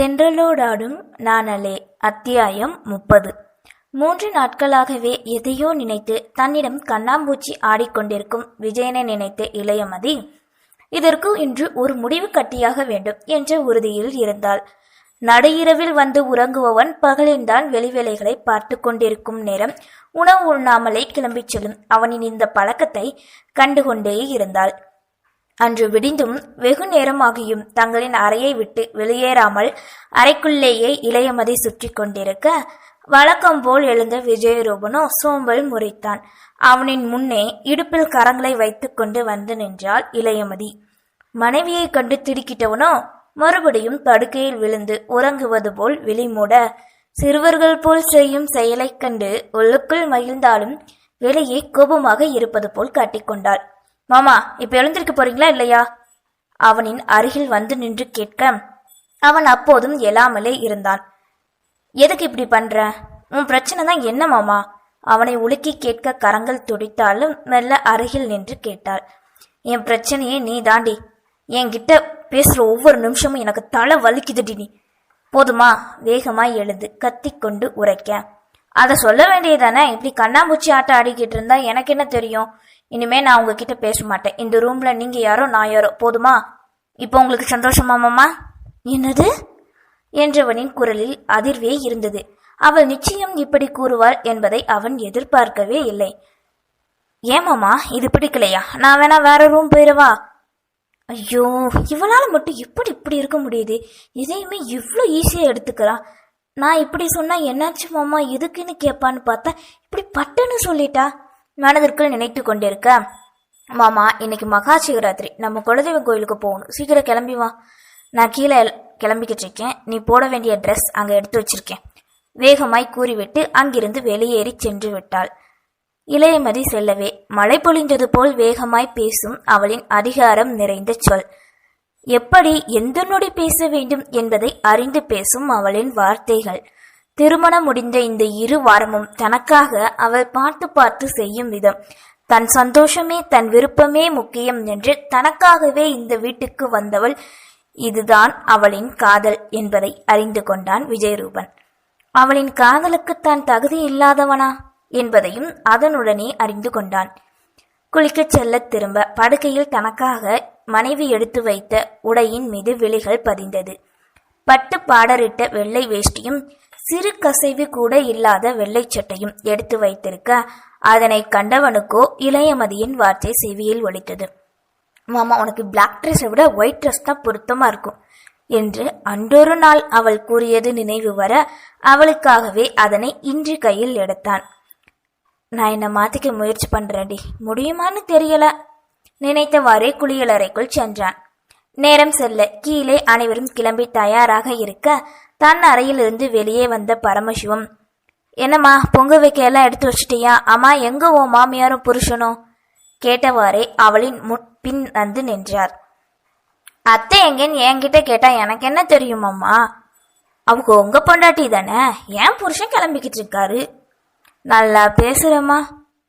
தென்றலோடாடும் நாணலே அத்தியாயம் முப்பது. மூன்று நாட்களாகவே எதையோ நினைத்து தன்னிடம் கண்ணாம்பூச்சி ஆடிக்கொண்டிருக்கும் விஜயனை நினைத்த இளையமதி இதற்கு இன்று ஒரு முடிவு கட்டியாக வேண்டும் என்ற உறுதியில் இருந்தாள். நடுஇரவில் வந்து உறங்குபவன் பகலில்தான் வெளிவேலைகளை பார்த்து கொண்டிருக்கும் நேரம் உணவு உண்ணாமலே கிளம்பிச் செல்லும். அவனின் இந்த பழக்கத்தை கண்டுகொண்டே இருந்தாள். அன்று விடிந்தும் வெகு நேரமாகியும் தங்களின் அறையை விட்டு வெளியேறாமல் அறைக்குள்ளேயே இளையமதி சுற்றி கொண்டிருக்க வழக்கம் போல் எழுந்த விஜயரூபனோ சோம்பல் முறைத்தான். அவனின் முன்னே இடுப்பில் கரங்களை வைத்துக்கொண்டு வந்து நின்றாள் இளையமதி. மனைவியை கண்டு திடுக்கிட்டவனோ மறுபடியும் படுக்கையில் விழுந்து உறங்குவது போல் விழிமூட சிறுவர்கள் போல் செய்யும் செயலைக் கண்டு உள்ளுக்குள் மகிழ்ந்தாலும் வெளியே கோபமாக இருப்பது போல் காட்டிக்கொண்டாள் மாமா இப்ப எழுந்திருக்க போறீங்களா இல்லையா? அவனின் அருகில் வந்து நின்று கேட்க அவன் அப்போதும் எழாமலே இருந்தான். எதுக்கு இப்படி பண்ற? உன் பிரச்சனை தான் என்ன மாமா? அவனை உலுக்கி கேட்க கரங்கள் துடித்தாலும் மெல்ல அருகில் நின்று கேட்டாள். என் பிரச்சனையே நீ தாண்டி என்கிட்ட பேசுற ஒவ்வொரு நிமிஷமும் எனக்கு தலை வலிக்குதுடி நீ. போதுமா? வேகமாய் எழுந்து கத்திக்கொண்டு உரைக்க. அதை சொல்ல வேண்டியதானே இப்படி கண்ணாம்பூச்சி ஆட்டம் ஆடிக்கிட்டு இருந்தா எனக்கு என்ன தெரியும்? இனிமே நான் உங்ககிட்ட பேச மாட்டேன் இந்த ரூம்ல நீங்க யாரோ நான் யாரோ. போதுமா? இப்போ உங்களுக்கு சந்தோஷமா மாமா? என்னது? என்றவனின் குரலில் அதிர்வே இருந்தது. அவள் நிச்சயம் இப்படி கூறுவாள் என்பதை அவன் எதிர்பார்க்கவே இல்லை. ஏமாமா இது பிடிக்கலையா? நான் வேணா வேற ரூம் போயிடவா ஐயோ இவளால மட்டும் எப்படி இப்படி இருக்க முடியுது? எதையுமே இவ்வளோ ஈஸியாக எடுத்துக்கிறா. நான் இப்படி சொன்னா என்னாச்சு மாமா? எதுக்குன்னு கேட்பான்னு பார்த்தா இப்படி பட்டுன்னு சொல்லிட்டா. மனதிற்குள் நினைத்து கொண்டிருக்க மாமா இன்னைக்கு மகா சிவராத்திரி. நம்ம குலதெய்வ கோயிலுக்கு போகணும். சீக்கிரம் கிளம்பி வா. நான் கீழே கிளம்பிக்கிட்டு இருக்கேன். நீ போட வேண்டிய ட்ரெஸ் அங்கே எடுத்து வச்சிருக்கேன். வேகமாய் கூறிவிட்டு அங்கிருந்து வெளியேறி சென்று விட்டாள். இளையமதி செல்லவே மழை பொழிந்தது போல் வேகமாய் பேசும் அவளின் அதிகாரம் நிறைந்த சொல். எப்படி எந்த நொடி பேச வேண்டும் என்பதை அறிந்து பேசும் அவளின் வார்த்தைகள். திருமணம் முடிந்த இந்த இரு வாரமும் தனக்காக அவள் பார்த்து பார்த்து செய்யும் விதம். தன் சந்தோஷமே தன் விருப்பமே முக்கியம் என்று தனக்காகவே இந்த வீட்டுக்கு வந்தவள் இதுதான் அவளின் காதல் என்பதை அறிந்து கொண்டான் விஜயரூபன். அவளின் காதலுக்கு தான் தகுதி இல்லாதவனா என்பதையும் அதனுடனே அறிந்து கொண்டான். குளிக்கச் செல்ல திரும்ப படுக்கையில் தனக்காக மனைவி எடுத்து வைத்த உடையின் மீது விழிகள் பதிந்தது. பட்டு பாடரிட்ட வெள்ளை வேஷ்டியும் சிறு கசைவு கூட இல்லாத வெள்ளை சட்டையும் எடுத்து வைத்திருக்க அதனை கண்டவனுக்கோ இளையமதியின் வார்த்தை செவியில் ஒலித்தது. மாமா உனக்கு பிளாக் ட்ரெஸ்ஸை விட ஒயிட் ட்ரெஸ் தான் பொருத்தமா இருக்கும் என்று அன்றொரு நாள் அவள் கூறியது நினைவு வர அவளுக்காகவே அதனை இன்று கையில் எடுத்தான். நான் என்னை மாத்திக்க முயற்சி பண்றேன்டி. முடியுமான்னு தெரியல நினைத்தவாறே குளியலறைக்குள் சென்றான். நேரம் செல்ல. கீழே அனைவரும் கிளம்பி தயாராக இருக்க தன் அறையிலிருந்து வெளியே வந்த பரமசிவம் என்னம்மா பொங்க வைக்க எல்லாம் எடுத்து வச்சிட்டியா? அம்மா எங்க உன் மாமியாரும் புருஷனும் கேட்டவாறே அவளின் முன் பின் வந்து நின்றார். அத்தை எங்கேன்னு என்கிட்ட கேட்டா எனக்கு என்ன தெரியுமாம்மா? அவங்க உங்க பொண்டாட்டி தானே? ஏன் புருஷன் கிளம்பிக்கிட்டு இருக்காரு? நல்லா பேசுறம்மா.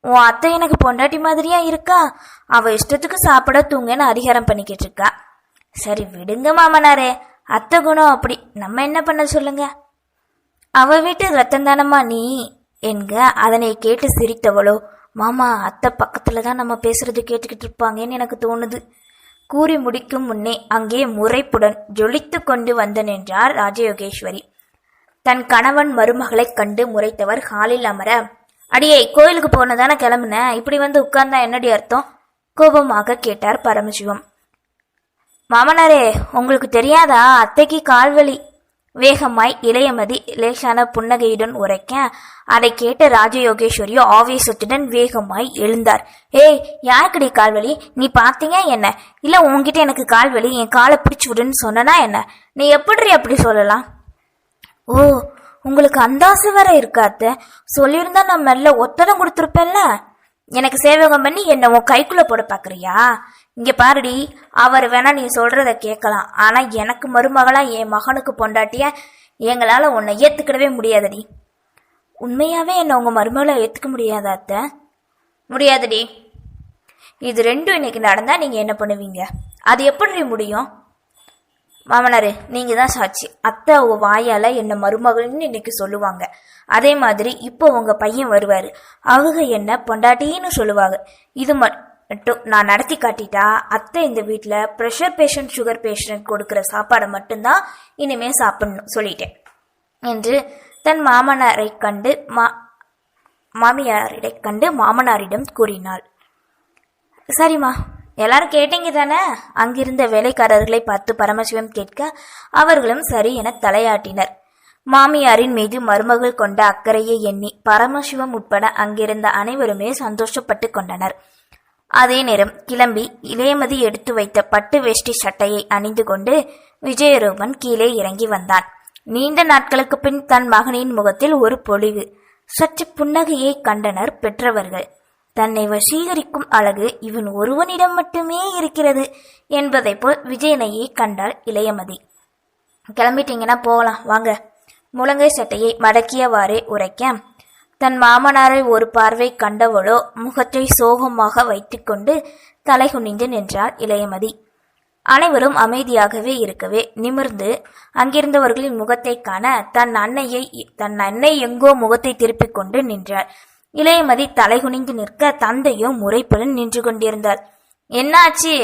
உன் அத்தை எனக்கு பொண்டாட்டி மாதிரியா இருக்கா? அவ இஷ்டத்துக்கு சாப்பிட தூங்கன்னு அதிகாரம் பண்ணிக்கிட்டு இருக்கா. சரி விடுங்க மாமனாரே. அத்தை குணம் அப்படி. நம்ம என்ன பண்ண சொல்லுங்க? அவ வீட்டு ரத்தம் தானம்மா நீ? என்க அதனை கேட்டு சிரித்தவளோ. மாமா அத்தை பக்கத்துல தான் நம்ம பேசுறது கேட்டுக்கிட்டு இருப்பாங்கன்னு எனக்கு தோணுது. கூறி முடிக்கும் முன்னே அங்கே முறைப்புடன் ஜொலித்து கொண்டு வந்து நின்றார் ராஜயோகேஸ்வரி. தன் கணவன் மருமகளைக் கண்டு முறைத்தவர் ஹாலில் அமர அடியே கோயிலுக்கு போனதான கிளம்புன? இப்படி வந்து உட்கார்ந்தா என்னடி அர்த்தம்? கோபமாக கேட்டார் பரமசிவம். மாமனாரே உங்களுக்கு தெரியாதா? அத்தைக்கு கால்வலி. வேகமாய் இளையமதி லேசான புன்னகையுடன் உரைக்க அதை கேட்ட ராஜயோகேஸ்வரியோ ஆவேசத்துடன் வேகமாய் எழுந்தார். ஏய் யாருக்கடி கால்வலி? நீ பார்த்தீங்க என்ன? இல்ல உன்கிட்ட எனக்கு கால்வலி என் காலை பிடிச்சு விடுன்னு சொன்னனா என்ன? நீ எப்படி அப்படி சொல்லலாம்? ஓ உங்களுக்கு அந்த ஆசை வேற இருக்காத்த சொல்லியிருந்தா நான் மெல்ல ஒத்தடம் கொடுத்துருப்பேன்ல. எனக்கு சேவகம் பண்ணி என்ன உன் கைக்குள்ள போட பாக்குறியா இங்க பாருடி அவர் வேணா நீ சொல்றத கேட்கலாம். ஆனா எனக்கு மருமகளா என் மகனுக்கு பொண்டாட்டிய எங்களால உன்னை ஏத்துக்கிடவே முடியாதடி. உண்மையாவே என்னை உங்க மருமகளை ஏத்துக்க முடியாதா அத்தை? முடியாதுடி. இது ரெண்டும் இன்னைக்கு நடந்தா நீங்க என்ன பண்ணுவீங்க? அது எப்படி முடியும்? மாமனாரு நீங்க தான் சாட்சி. அத்தை உங்க வாயால என்ன மருமகள்னு இன்னைக்கு சொல்லுவாங்க. அதே மாதிரி இப்போ உங்க பையன் வருவாரு. அவங்க என்ன பொண்டாட்டின்னு சொல்லுவாங்க. இது மட்டும் நான் நடத்தி காட்டிட்டா அத்தை இந்த வீட்டில் ப்ரெஷர் பேஷண்ட் சுகர் பேஷண்ட் கொடுக்குற சாப்பாடை மட்டும்தான் இனிமே சாப்பிடணும் சொல்லிட்டேன். என்று தன் மாமனாரை கண்டு மா மாமியாரிடை கண்டு மாமனாரிடம் கூறினாள். சரிம்மா எல்லாரும் கேட்டீங்க தானே? அங்கிருந்த வேலைக்காரர்களை பார்த்து பரமசிவம் கேட்க அவர்களும் சரி என தலையாட்டினர். மாமியாரின் மீது மருமகள் கொண்ட அக்கறையை எண்ணி பரமசிவம் உட்பட அங்கிருந்த அனைவருமே சந்தோஷப்பட்டு கொண்டனர். அதே நேரம் கிளம்பி இளையமதி எடுத்து வைத்த பட்டு வேஷ்டி சட்டையை அணிந்து கொண்டு விஜயரூபன் கீழே இறங்கி வந்தான். நீண்ட நாட்களுக்கு பின் தன் மகனின் முகத்தில் ஒரு பொலிவு. சற்று புன்னகையை கண்டனர் பெற்றவர்கள். தன்னை வசீகரிக்கும் அழகு இவன் ஒருவனிடம் மட்டுமே இருக்கிறது என்பதை போல் விஜயனையை கண்டாள் இளையமதி. கிளம்பிட்டீங்கன்னா போகலாம் வாங்க. முழங்கை சட்டையை மடக்கியவாறே உரைக்க தன் மாமனாரை ஒரு பார்வை கண்டவளோ முகத்தை சோகமாக வைத்துக்கொண்டு தலைகுனிந்து நின்றாள் இளையமதி. அனைவரும் அமைதியாகவே இருக்கவே நிமிர்ந்து அங்கிருந்தவர்களின் முகத்தை காண தன் அன்னையை தன் அன்னை எங்கோ முகத்தை திருப்பிக் கொண்டு நின்றார். இளையமதி தலைகுனிந்து நிற்க தந்தையோ முறைப்புடன் நின்று கொண்டிருந்தார். என்னாச்சு?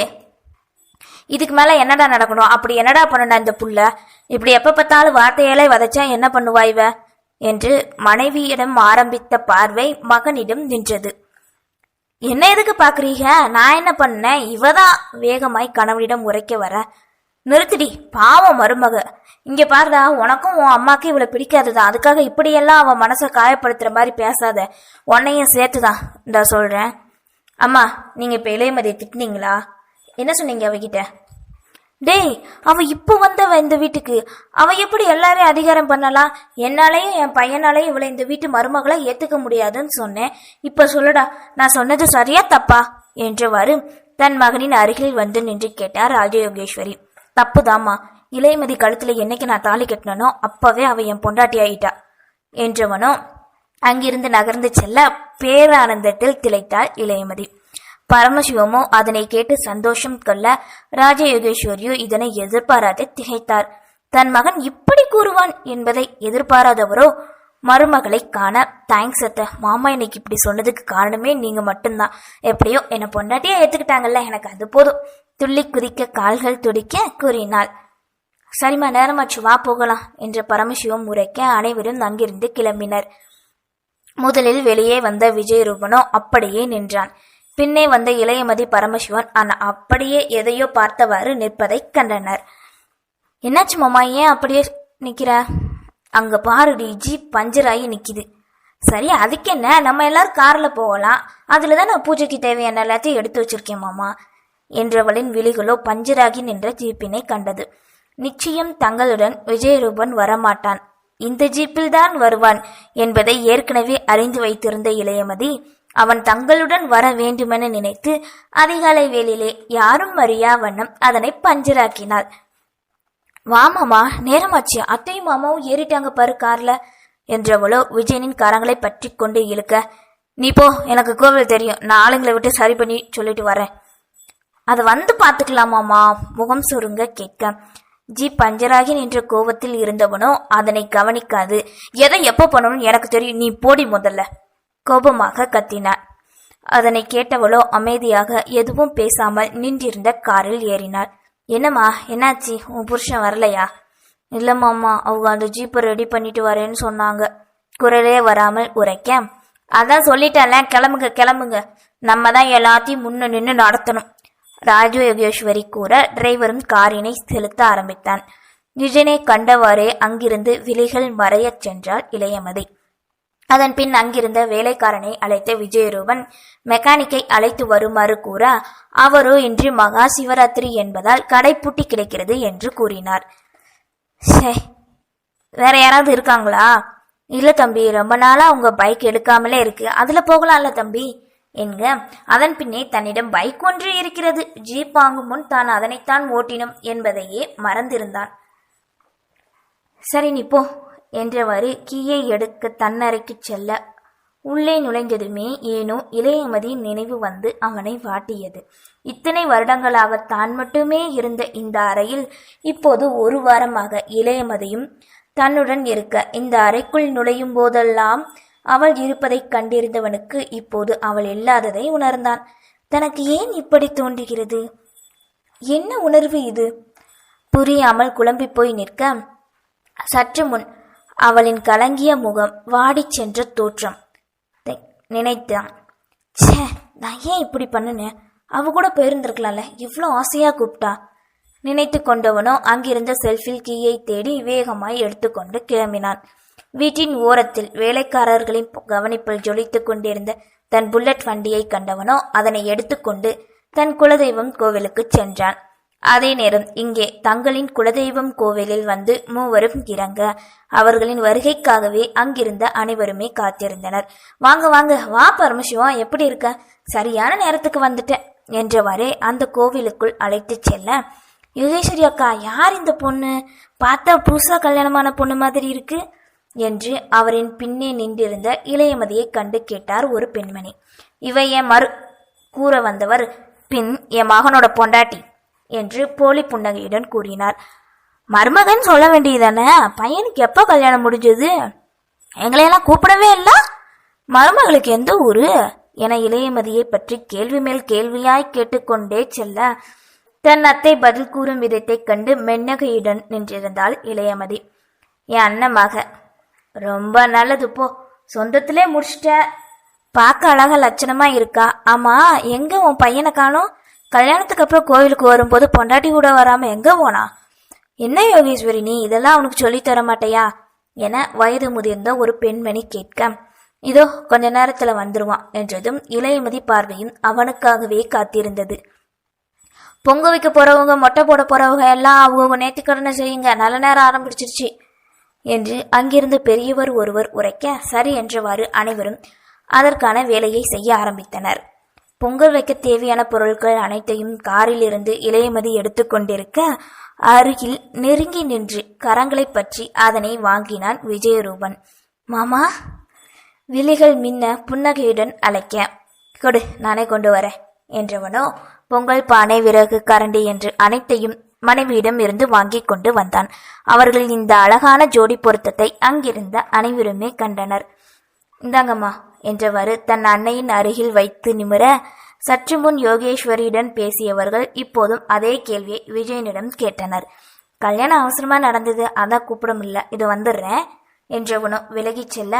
இதுக்கு மேல என்னடா நடக்கணும்? அப்படி என்னடா பண்ணுடா இந்த புள்ள? இப்படி எப்ப பார்த்தாலும் வார்த்தையாலே வதைச்சா என்ன பண்ணுவா இவ? என்று மனைவியிடம் ஆரம்பித்த பார்வை மகனிடம் நின்றது. என்ன எதுக்கு பாக்குறீங்க நான் என்ன பண்ணேன்? இவதான் வேகமாய் கணவனிடம் உரைக்க வர. நிறுத்திடி பாவம் மருமக. இங்க பாருடா உனக்கும் உன் அம்மாக்கும் இவளை பிடிக்காதுதான் அதுக்காக இப்படியெல்லாம் அவன் மனசை காயப்படுத்துற மாதிரி பேசாத. உன்னையும் சேர்த்துதான். இந்த சொல்றேன். அம்மா நீங்க இப்ப இளையமதியை திட்டினீங்களா? என்ன சொன்னீங்க அவகிட்ட? டேய் அவ இப்போ வந்தவ இந்த வீட்டுக்கு. அவ எப்படி எல்லாரையும் அதிகாரம் பண்ணலாம் என்னாலையும் என் பையனாலையும் இவளை இந்த வீட்டு மருமகளை ஏத்துக்க முடியாதுன்னு சொன்னேன். இப்ப சொல்லுடா நான் சொன்னது சரியா தப்பா? என்றவாறு தன் மகனின் அருகில் வந்து நின்று கேட்டார் ராஜயோகேஸ்வரி. தப்புதாம்மா. இளையமதி கழுத்துல என்னைக்கு நான் தாலி கட்டினனோ அப்பவே அவ என் பொண்டாட்டி ஆயிட்டா என்றவனோ அங்கிருந்து நகர்ந்து செல்ல பேரானந்தத்தில் திளைத்தாள் இளையமதி. பரமசிவமோ அதனை கேட்டு சந்தோஷம் கொள்ள ராஜயோகேஸ்வரியோ இதனை எதிர்பாராது திகைத்தார். தன் மகன் இப்படி கூறுவான் என்பதை எதிர்பாராதவரோ மருமகளை காண தேங்க்ஸ் அத்த மாமா இன்னைக்கு இப்படி சொன்னதுக்கு காரணமே நீங்க மட்டும்தான். எப்படியோ என்னை பொண்டாட்டியா ஏத்துக்கிட்டாங்கல்ல எனக்கு அது போதும். துள்ளி குதிக்க கால்கள் துடிக்க கூறினாள். சரிம்மா நேரமாச்சு வா போகலாம் என்று பரமசிவம் உரைக்க அனைவரும் அங்கிருந்து கிளம்பினர். முதலில் வெளியே வந்த விஜயரூபனோ அப்படியே நின்றான். பின்னே வந்த இளையமதி பரமசிவன் ஆனால் அப்படியே எதையோ பார்த்தவாறு நிற்பதை கண்டனர். என்னாச்சு மாமா ஏன் அப்படியே நிக்கிற? அங்க பாருடி ஜீப் பஞ்சர் ஆகி சரி அதுக்கு என்ன? நம்ம எல்லாரும் கார்ல போகலாம். அதில் தான் நான் பூஜைக்கு தேவையான எல்லாத்தையும் எடுத்து வச்சிருக்கேன் மாமா என்றவளின் விழிகளோ பஞ்சராகி நின்ற ஜீப்பினை கண்டது. நிச்சயம் தங்களுடன் விஜயரூபன் வரமாட்டான். இந்த ஜீப்பில் தான் வருவான் என்பதை ஏற்கனவே அறிந்து வைத்திருந்த இளையமதி அவன் தங்களுடன் வர வேண்டுமென நினைத்து அதிகாலை வேளையிலே யாரும் அறியா வண்ணம் அதனை பஞ்சராக்கினாள். வாமாமா நேரமாச்சு. அத்தையும் மாமாவும் ஏறிட்டாங்க பாரு கார்ல என்றவளோ விஜயனின் கரங்களை பற்றி கொண்டு இழுக்க நீ போ எனக்கு கோவில் தெரியும். நான் ஆளுங்களை விட்டு சரி பண்ணி சொல்லிட்டு வரேன். அதை வந்து பார்த்துக்கலாமாமா முகம் சுருங்க கேட்க. ஜி பஞ்சராகி நின்ற கோவத்தில் இருந்தவனோ அதனை கவனிக்காது. எதை எப்போ பண்ணணும்னு எனக்கு தெரியும். நீ போடி முதல்ல. கோபமாக கத்தினார். அதனை கேட்டவளோ அமைதியாக எதுவும் பேசாமல் நின்றிருந்த காரில் ஏறினாள். என்னம்மா என்னாச்சு? உன் புருஷன் வரலையா? இல்லம்மாம்மா அவங்க அந்த ஜீப்பை ரெடி பண்ணிட்டு வரேன்னு சொன்னாங்க. குரலே வராமல் உரைக்க அதான் சொல்லிட்டேன்ல கிளம்புங்க கிளம்புங்க. நம்ம தான் எல்லாத்தையும் முன்ன நின்று நடத்தணும். ராஜு யோகேஸ்வரி கூற டிரைவரும் காரினை செலுத்த ஆரம்பித்தான். விஜயனை கண்டவாறே அங்கிருந்து விலைகள் மறையச் சென்றாள் இளையமதி. அதன் பின் அங்கிருந்த வேலைக்காரனை அழைத்த விஜயரூபன் மெக்கானிக்கை அழைத்து வருமாறு கூற? அவரோ இன்று மகா சிவராத்திரி என்பதால் கடை பூட்டி கிடக்கிறது என்று கூறினார். சே வேற யாராவது இருக்காங்களா? இல்ல தம்பி ரொம்ப நாளா உங்க பைக் எடுக்காமலே இருக்கு. அதுல போகலாம்ல தம்பி. என்க அதன் பின்னே தன்னிடம் பைக் ஒன்று இருக்கிறது. ஜீப் வாங்கும் முன் தான் அதனைத்தான் ஓட்டினும் என்பதையே மறந்திருந்தான். சரி நீ போ. என்றவாறு கீயை எடுக்க தன்னறைக்கு செல்ல உள்ளே நுழைந்ததுமே ஏனோ இளையமதியின் நினைவு வந்து அவனை வாட்டியது. இத்தனை வருடங்களாக தான் மட்டுமே இருந்த இந்த அறையில் இப்போது ஒரு வாரமாக இளையமதியும் தன்னுடன் இருக்க இந்த அறைக்குள் நுழையும் போதெல்லாம் அவள் இருப்பதைக் கண்டிருந்தவனுக்கு இப்போது அவள் இல்லாததை உணர்ந்தான். தனக்கு ஏன் இப்படி தோன்றுகிறது? என்ன உணர்வு இது? புரியாமல் குழம்பி போய் நிற்க சற்று முன் அவளின் கலங்கிய முகம் வாடிச் சென்ற தோற்றம். தை- நினைத்தான். ச்சே நான் ஏன் இப்படி பண்ணுனேன்? அவ கூட போயிருந்திருக்கலாம்ல. இவ்வளோ ஆசையா கூப்பிட்டா நினைத்து கொண்டவனோ அங்கிருந்த செல்ஃபில் கீயை தேடி வேகமாய் எடுத்துக்கொண்டு கிளம்பினான். வீட்டின் ஓரத்தில் வேலைக்காரர்களின் கவனிப்பில் ஜொலித்துக் கொண்டிருந்த தன் புல்லட் வண்டியை கண்டவனோ அதனை எடுத்துக்கொண்டு தன் குலதெய்வம் கோவிலுக்கு சென்றான். அதே நேரம் இங்கே தங்களின் குலதெய்வம் கோவிலில் வந்து மூவரும் இறங்க. அவர்களின் வருகைக்காகவே அங்கிருந்த அனைவருமே காத்திருந்தனர். வாங்க வாங்க வா பரமசிவம் எப்படி இருக்க? சரியான நேரத்துக்கு வந்துட்டேன் என்றவாறே அந்த கோவிலுக்குள் அழைத்துச் செல்ல. யுகேஸ்வரி அக்கா யார் இந்த பொண்ணு? பார்த்தா புதுசா கல்யாணமான பொண்ணு மாதிரி இருக்கு என்று அவரின் பின்னே நின்றிருந்த இளையமதியை கண்டு கேட்டார் ஒரு பெண்மணி. இவை என் மறு கூற வந்தவர் பின் என் மகனோட பொண்டாட்டி. என்று போலி புன்னகையுடன் கூறினார். மருமகன் சொல்ல வேண்டியதானே? பையனுக்கு எப்போ கல்யாணம் முடிஞ்சது? எங்களையெல்லாம் கூப்பிடவே இல்லை? மருமகளுக்கு எந்த ஊரு? என இளையமதியை பற்றி கேள்வி மேல் கேள்வியாய் கேட்டுக்கொண்டே செல்ல தன் அத்தை பதில் கூறும் விதத்தைக் கண்டு மென்னகையுடன் நின்றிருந்தாள் இளையமதி. என் அண்ணன் மக ரொம்ப நல்லது போ. சொந்தத்திலே முடிச்சிட்ட. பார்க்க அழகா லட்சணமா இருக்கா. ஆமா எங்க உன் பையனை காணும்? கல்யாணத்துக்கு அப்புறம் கோவிலுக்கு வரும்போது பொண்டாட்டி கூட வராம எங்க போனா? என்ன யோகேஸ்வரி நீ இதெல்லாம் அவனுக்கு சொல்லித் தர மாட்டையா? என வயது முதிர்ந்த ஒரு பெண்மணி கேட்க இதோ கொஞ்ச நேரத்துல வந்துருவான் என்றதும் இளையமதி பார்வையும் அவனுக்காகவே காத்திருந்தது. பொங்க வைக்க போறவங்க மொட்டை போட போறவங்க எல்லாம் அவங்க நேர்த்திக்கடனை செய்யுங்க நல்ல நேரம் ஆரம்பிச்சிருச்சு என்று அங்கிருந்து பெரியவர் ஒருவர் உரைக்க சரி என்றவாறு அனைவரும் அதற்கான வேலையை செய்ய ஆரம்பித்தனர். பொங்கல் வைக்க தேவையான பொருட்கள் அனைத்தையும் காரிலிருந்து இளையமதி எடுத்துக்கொண்டிருக்க அருகில் நெருங்கி நின்று கரங்களை பற்றி அதனை வாங்கினான் விஜயரூபன். மாமா விழிகள் மின்ன புன்னகையுடன் அழைக்க. கொடு நானே கொண்டு வரேன் என்றவனோ பொங்கல் பானை விறகு கரண்டி என்று அனைத்தையும் மனைவியிடம் இருந்து வாங்கி கொண்டு வந்தான். அவர்கள் இந்த அழகான ஜோடி பொருத்தத்தை அங்கிருந்த அனைவருமே கண்டனர். இந்தாங்கம்மா என்றவாறு தன் அன்னையின் அருகில் வைத்து நிமிர சற்று முன் யோகேஸ்வரியுடன் பேசியவர்கள் இப்போதும் அதே கேள்வியை விஜயனிடம் கேட்டனர். கல்யாணம் அவசரமா நடந்தது அதான் கூப்பிட இல்ல இது வந்துடுறேன் என்றவனும் விலகிச் செல்ல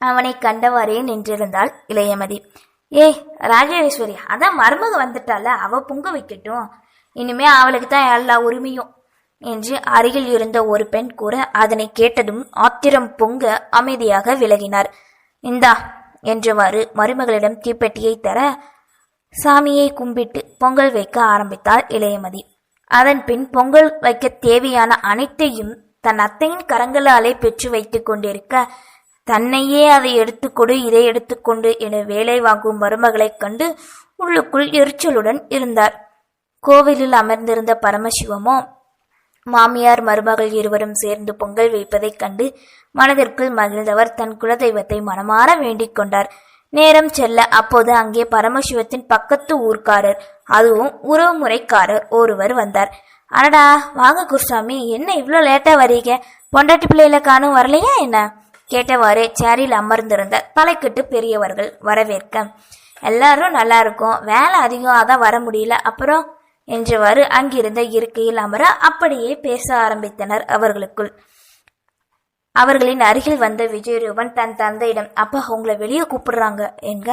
அவனை கண்டவாறே நின்றிருந்தாள் இளையமதி. ஏய் ராஜேஸ்வரி அதான் மருமக வந்துட்டால அவ பொங்க வைக்கட்டும். இனிமே அவளுக்கு தான் எல்லா உரிமையும் என்று அருகில் இருந்த ஒரு பெண் கூற அதனை கேட்டதும் ஆத்திரம் பொங்க அமைதியாக விலகினார். இந்தா என்றவாறு மருமகளிடம் தீப்பெட்டியை தர சாமியை கும்பிட்டு பொங்கல் வைக்க ஆரம்பித்தாள் இளையமதி. அதன் பின் பொங்கல் வைக்க தேவையான அனைத்தையும் தன் அத்தையின் கரங்களாலே பெற்று வைத்துக் கொண்டிருக்க தன்னையே அதை எடுத்துக்கொடு இதை எடுத்துக்கொண்டு என வேலை வாங்கும் மருமகளைக் கண்டு உள்ளுக்குள் எரிச்சலுடன் இருந்தார். கோவிலில் அமர்ந்திருந்த பரமசிவமோ மாமியார் மருமகள் இருவரும் சேர்ந்து பொங்கல் வைப்பதைக் கண்டு மனதிற்குள் மகிழ்ந்தவர் தன் குலதெய்வத்தை மனமாற வேண்டிக் கொண்டார். நேரம் செல்ல அப்போது அங்கே பரமசிவத்தின் பக்கத்து ஊர்க்காரர் அதுவும் உறவுமுறைக்காரர் ஒருவர் வந்தார். அடடா வாங்க குருசாமி என்ன இவ்வளோ லேட்டா வரீங்க? பொண்டாட்டி பிள்ளையில காணும் வரலையா என்ன? கேட்டவாறு சேரில் அமர்ந்திருந்த தலைக்கட்டு பெரியவர்கள் வரவேற்க. எல்லாரும் நல்லா இருக்கும் வேலை அதிகம் அதான் வர முடியல அப்புறம்? என்றவாறு அங்கிருந்த இருக்கையில் அமர அப்படியே பேச ஆரம்பித்தனர் அவர்களுக்குள். அவர்களின் அருகில் வந்த விஜயரூபன் தன் தந்தையிடம் அப்பா உங்களை வெளியே கூப்பிடுறாங்க. என்க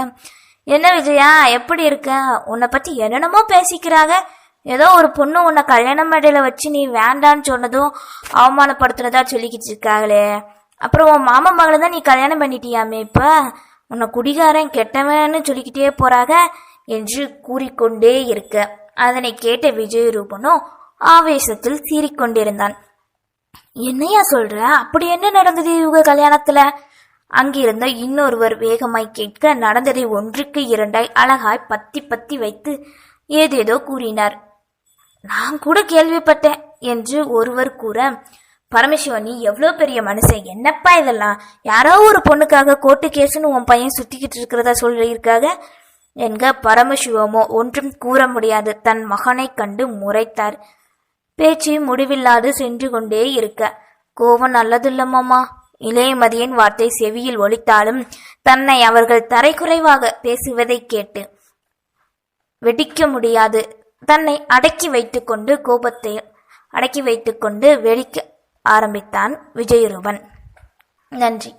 என்ன விஜயா எப்படி இருக்க? உன்னை பத்தி என்னென்னமோ பேசிக்கிறாங்க. ஏதோ ஒரு பொண்ணு உன்னை கல்யாண மேடையில வச்சு நீ வேண்டான்னு சொன்னதும் அவமானப்படுத்துறதா சொல்லிக்கிட்டு இருக்காங்களே. அப்புறம் உன் மாமா மகளை தான் நீ கல்யாணம் பண்ணிட்டியாமே இப்ப? உன்னை குடிகாரன் கெட்டவன்னு சொல்லிக்கிட்டே போறாங்க என்று கூறிக்கொண்டே இருக்க. அதனை கேட்ட விஜயரூபனோ ஆவேசத்தில் சீறிக்கொண்டிருந்தான். என்னையா சொல்ற? அப்படி என்ன நடந்தது இவங்க கல்யாணத்துல? அங்கிருந்த இன்னொருவர் வேகமாய் கேட்க நடந்ததை ஒன்றுக்கு இரண்டாய் அழகாய் பத்தி பத்தி வைத்து ஏதேதோ கூறினார். நான் கூட கேள்விப்பட்டேன் என்று ஒருவர் கூற பரமசிவன் நீ எவ்வளோ பெரிய மனுஷன்? என்னப்பா இதெல்லாம்? யாரோ ஒரு பொண்ணுக்காக கோர்ட்டு கேஸ்னு உன் பையன் சுத்திக்கிட்டு இருக்கிறதா சொல்லியிருக்காக? என்க பரமசிவமோ ஒன்றும் கூற முடியாது. தன் மகனைக் கண்டு முறைத்தார். பேச்சு முடிவில்லாது சென்று கொண்டே இருக்க. கோவம் நல்லதில்லம்மாமா இளையமதியின் வார்த்தை செவியில் ஒலித்தாலும் தன்னை அவர்கள் தரைக்குறைவாக பேசுவதைக் கேட்டு வெடிக்க முடியாது. தன்னை அடக்கி வைத்துக்கொண்டு கோபத்தை அடக்கி வைத்துக்கொண்டு வெடிக்க ஆரம்பித்தான் விஜயரூபன். நன்றி.